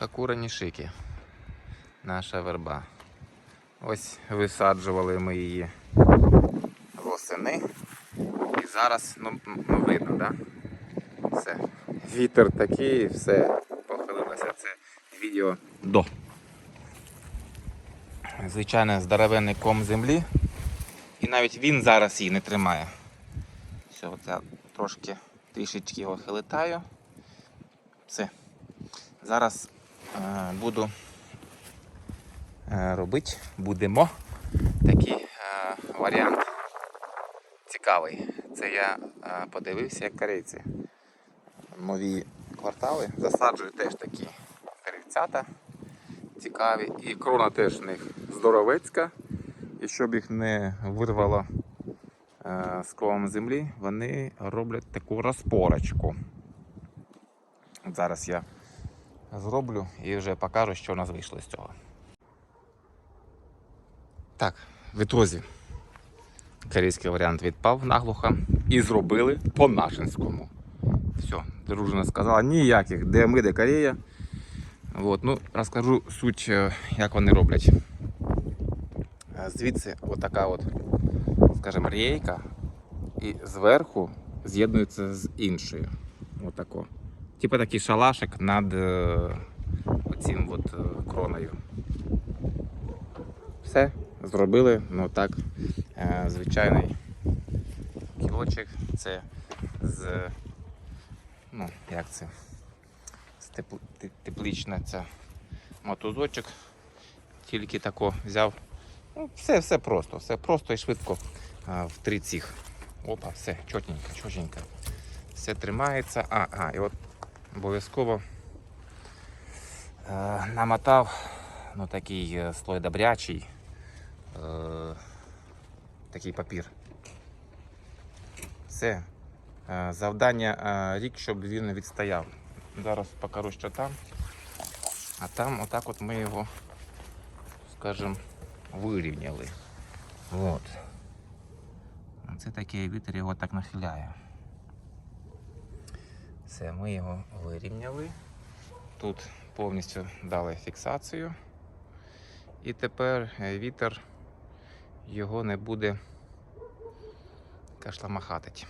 Хакура Нішики. Наша верба. Ось висаджували ми її восени. І зараз, ну, ну видно, да? Все. Вітер такий, все. Похилилося це відео до. Звичайно, здоровенний ком землі. І навіть він зараз її не тримає. Все, от я трошки трішечки його хилитаю. Все. Зараз буду е, робити, будемо такий е, варіант цікавий. Це я е, подивився, як корейці. Нові квартали засаджують теж такі деревцята цікаві. І крона теж в них здоровецька. І щоб їх не вирвало е, з колом землі, вони роблять таку розпорочку. Зараз я зроблю і вже покажу, що у нас вийшло з цього. Так, в ітозі корейський варіант відпав наглухо і зробили по-нашинському. Все, дружина сказала, ніяких, де ми, де Корея. От, ну, розкажу суть, е, як вони роблять. Е, Звідси отака от, скажімо, рейка, і зверху з'єднується з іншою. Отако. Типа такий шалашик над е, оцим от е, кроною. Все, зробили, ну так, е, звичайний кілочок. Це з. Ну, як це? З тепл- те- теплична ця мотузочок. Тільки тако взяв. Ну, все, все просто, все просто і швидко в три ціх. Опа, все, чотенько, чотенько. Все тримається. А, а, і от обов'язково е, намотав ну, такий е, слой добрячий. Е, такий папір. Все. Е, Завдання е, рік, щоб він відстояв. Зараз покажу, що там. А там отак от ми його, скажімо, вирівняли. От. Це такий вітер його так нахиляє. Все, ми його вирівняли. Тут повністю дали фіксацію. І тепер е, вітер його не буде кашламахатить.